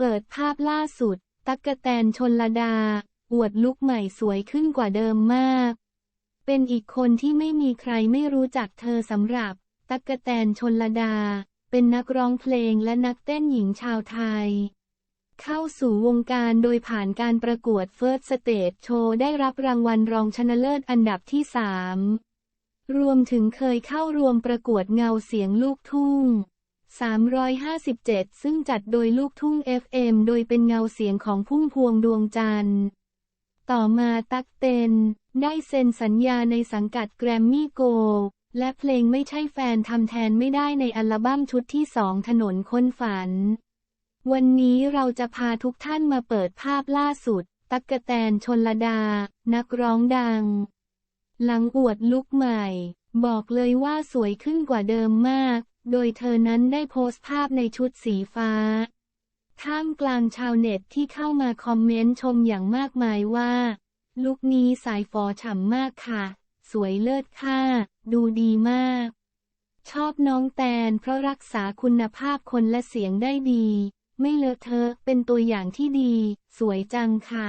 เปิดภาพล่าสุด ตั๊กกะแตนชนลดา อวดลุคใหม่สวยขึ้นกว่าเดิมมาก เป็นอีกคนที่ไม่มีใครไม่รู้จักเธอสำหรับ ตั๊กกะแตนชนลดา เป็นนักร้องเพลงและนักเต้นหญิงชาวไทย เข้าสู่วงการโดยผ่านการประกวด First Stage Show ได้รับรางวัลรองชนะเลิศอันดับที่3รวมถึงเคยเข้ารวมประกวดเงาเสียงลูกทุ่ง 357 ซึ่งจัดโดยลูกทุ่ง FM โดยเป็นเงาเสียงของพุ่มพวงดวงจันทร์ ต่อมาตักเต็น ได้เซ็นสัญญาในสังกัดแกรมมี่โก และเพลงไม่ใช่แฟนทำแทนไม่ได้ในอัลบั้มชุดที่สองถนนค้นฝัน วันนี้เราจะพาทุกท่านมาเปิดภาพล่าสุด ตักกะแตนชนลดา นักร้องดัง หลังอวดลุกใหม่ บอกเลยว่าสวยขึ้นกว่าเดิมมาก โดยเธอนั้นได้โพสต์ภาพในชุดสีฟ้า ท่ามกลางชาวเน็ตที่เข้ามาคอมเมนต์ชมอย่างมากมายว่า ลุคนี้สายฟอฉ่ำมากค่ะ สวยเลิศค่ะดูดีมาก ชอบน้องแตนเพราะรักษาคุณภาพคนและเสียงได้ดี ไม่เลอะเทอะเป็นตัวอย่างที่ดี สวยจังค่ะ